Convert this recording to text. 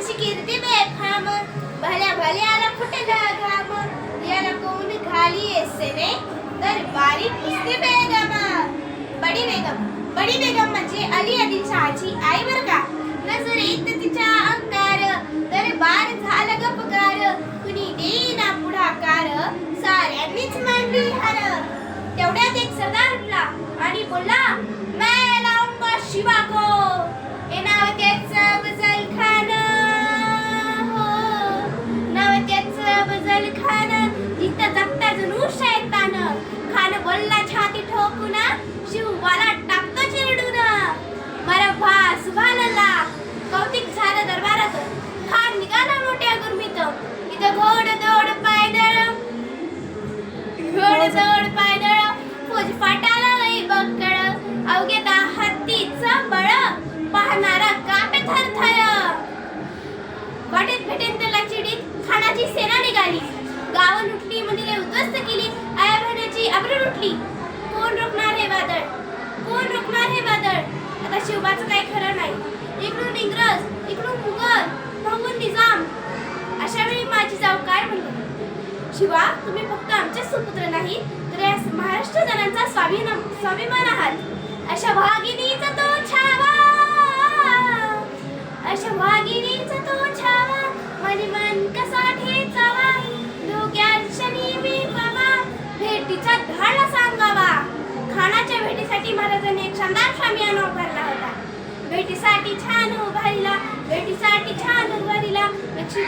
त्यांची कीर्ती बेफाम भल्या भल्याला फुटला घाम याला कोण घाली एसेने? तर बारी पुसते बेगम. बडी बेगम. बडी बेगम म्हणजे अली आदिलच्या उठली कोण रोखणार हे वादळ? कोण रोखणार हे वादळ? आता शिवबाचं काही खरं नाही. इकडून इंग्रज इकडून मुघल मागून निजाम. अशा वेळी माझी जाऊ काय म्हणतो शिवा तुम्ही फक्त आमचे सुपुत्र नाही तर या महाराष्ट्र जनांचा स्वाभिमान स्वाभिमान आहात. अशा भागिनीचा तो छावा. अशा भागिनीचा तो छावा. मनी मन कसा ठेचावा? भेटीसाठी छान उभारला भेटीसाठी छान उभारीला. लक्ष्मी